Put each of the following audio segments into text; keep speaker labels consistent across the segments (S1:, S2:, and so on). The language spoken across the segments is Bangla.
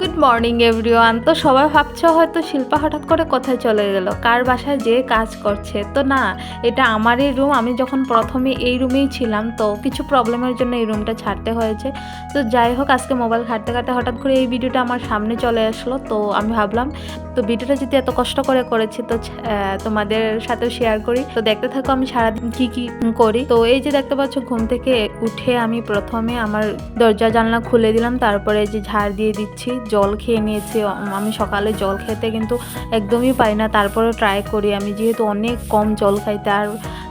S1: গুড মর্নিং এভরিওয়ান তো সবাই ভাবছ হয়তো শিল্পা হঠাৎ করে কোথায় চলে গেল? কার বাসায় যে কাজ করছে? তো না, এটা আমারই রুম আমি যখন প্রথমে এই রুমেই ছিলাম, তো কিছু প্রবলেমের জন্য এই রুমটা ছাড়তে হয়েছে। তো যাই হোক, আজকে মোবাইল ঘাটতে ঘাটতে হঠাৎ করে এই ভিডিওটা আমার সামনে চলে আসলো। তো আমি ভাবলাম, তো ভিডিওটা যদি এত কষ্ট করে করেছি, তো তোমাদের সাথেও শেয়ার করি। তো দেখতে থাকো, আমি সারাদিন কি কি করি। তো এই যে দেখতে পাচ্ছ, ঘুম থেকে উঠে আমি প্রথমে আমার দরজা জানলা খুলে দিলাম। তারপরে যে ঝাড় দিয়ে দিচ্ছি। জল খেয়ে নিয়েছি। আমি সকালে জল খেতে কিন্তু একদমই পাই না। তারপরেও ট্রাই করি। আমি যেহেতু অনেক কম জল খাই, তার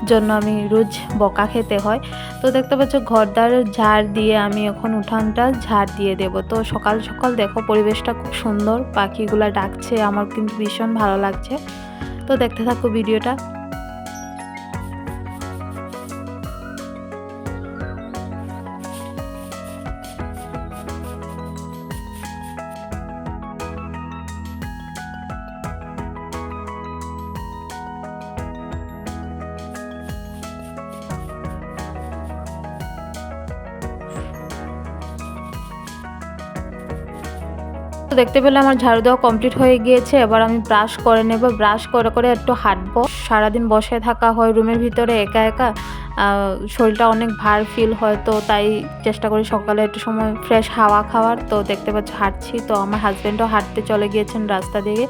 S1: জন্য আমি রোজ বকা খেতে হয়। তো দেখতে পাচ্ছ, ঘরদার ঝাড় দিয়ে আমি এখন উঠানটা ঝাড় দিয়ে দেব। তো সকাল সকাল দেখো, পরিবেশটা খুব সুন্দর। পাখিগুলা ডাকছে। আমার কিন্তু ভীষণ ভালো লাগছে। তো দেখতে থাকো ভিডিওটা। দেখতে পেলে আমার ঝাড়ু দেওয়া কমপ্লিট হয়ে গিয়েছে। এবার আমি ব্রাশ করে নেব। ব্রাশ করে করে একটু হাঁটবো। সারাদিন বসে থাকা হয় রুমের ভিতরে একা একা। শরীরটা অনেক ভার ফিল হয় তো তাই চেষ্টা করি সকালে একটু সময় ফ্রেশ হাওয়া খাওয়ার। তো দেখতে পাচ্ছি হাঁটছি। তো আমার হাজব্যান্ডও হাঁটতে চলে গিয়েছেন রাস্তা দিয়ে।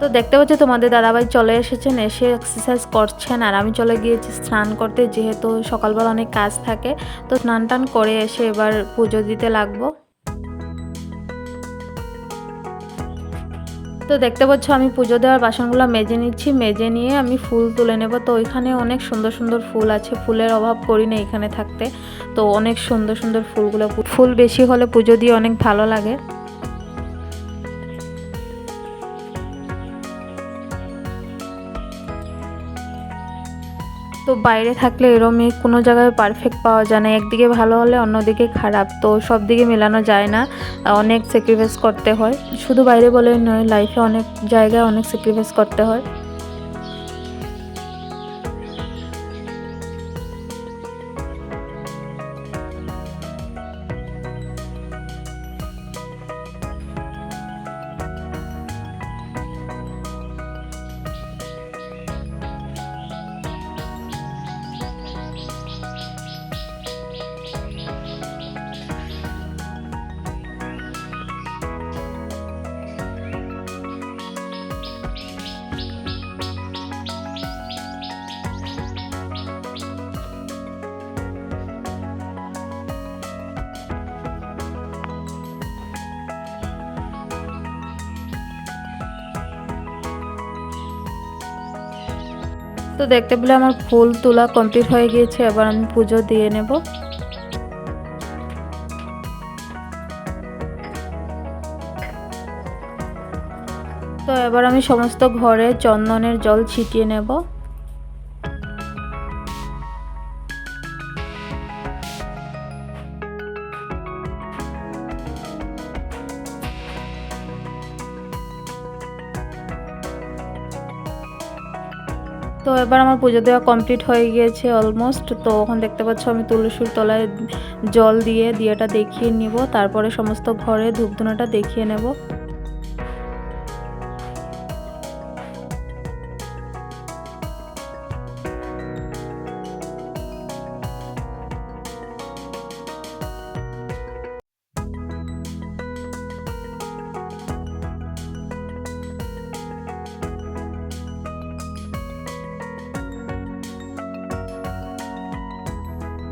S1: তো দেখতে পাচ্ছি তোমাদের দাদাভাই চলে এসেছেন, এসে এক্সারসাইজ করছেন আর আমি চলে গিয়েছি স্নান করতে যেহেতু সকালবেলা অনেক কাজ থাকে। তো স্নান টান করে এসে এবার পুজো দিতে লাগবো। তো দেখতে পাচ্ছ আমি পুজো দেওয়ার বাসনগুলো মেজে নিচ্ছি, মেজে নিয়ে আমি ফুল তুলে নেব। তো ওইখানে অনেক সুন্দর সুন্দর ফুল আছে, ফুলের অভাব করি না এখানে থাকতে। তো অনেক সুন্দর সুন্দর ফুলগুলো, ফুল বেশি হলে পুজো দিয়ে অনেক ভালো লাগে। তো বাইরে থাকলে এরমই কোনো জায়গায় পারফেক্ট পাওয়া যায় না। একদিকে ভালো হলে অন্যদিকে খারাপ। তো সব দিকে মেলানো যায় না। অনেক স্যাক্রিফাইস করতে হয়। শুধু বাইরে বলে নয় লাইফে অনেক জায়গায় অনেক স্যাক্রিফাইস করতে হয়। তো দেখতে পেলে আমার ফুল তোলা কমপ্লিট হয়ে গিয়েছে, এবার আমি পুজো দিয়ে নেব। তো এবার আমি সমস্ত ঘরে চন্দনের জল ছিটিয়ে নেব। তো এবার আমার পুজো দেওয়া কমপ্লিট হয়ে গিয়েছে অলমোস্ট তো ওখানে দেখতে পাচ্ছ আমি তুলসীর তলায় জল দিয়ে দিয়েটা দেখিয়ে নিব, তারপরে সমস্ত ঘরে ধূপধুনাটা দেখিয়ে নেব।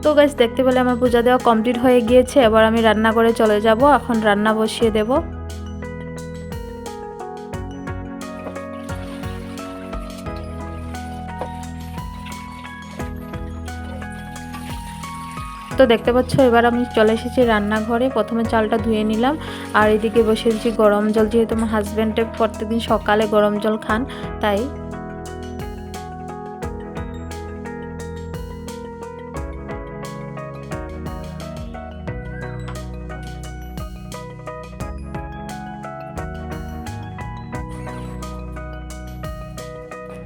S1: তো গাছ দেখতে পেলে আমার পূজা দেওয়া কমপ্লিট হয়ে গিয়েছে। এবার আমি রান্না করে চলে যাব। এখন রান্না বসিয়ে দেব। তো দেখতে পাচ্ছ, এবার আমি চলে এসেছি রান্নাঘরে। প্রথমে চালটা ধুয়ে নিলাম। আর এদিকে বসে দিচ্ছি গরম জল। যেহেতু আমার হাজব্যান্ডে প্রত্যেকদিন সকালে গরম জল খান, তাই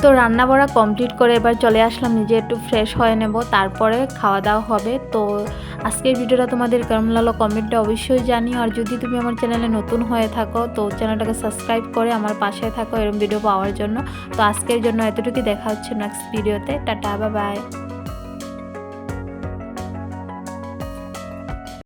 S1: তো রান্না বড়া কমপ্লিট করে এবার চলে আসলাম, নিজে একটু ফ্রেশ হয়ে নেব, তারপরে খাওয়া দাওয়া হবে। তো আজকের ভিডিওটা তোমাদের কেমন লাগল কমেন্টে অবশ্যই জানি আর যদি তুমি আমার চ্যানেলে নতুন হয়ে থাকো, তো চ্যানেলটাকে সাবস্ক্রাইব করে আমার পাশে থাকো এরকম ভিডিও পাওয়ার জন্য। তো আজকের জন্য এতটুকুই, দেখা হচ্ছে নেক্সট ভিডিওতে টাটা বা বাই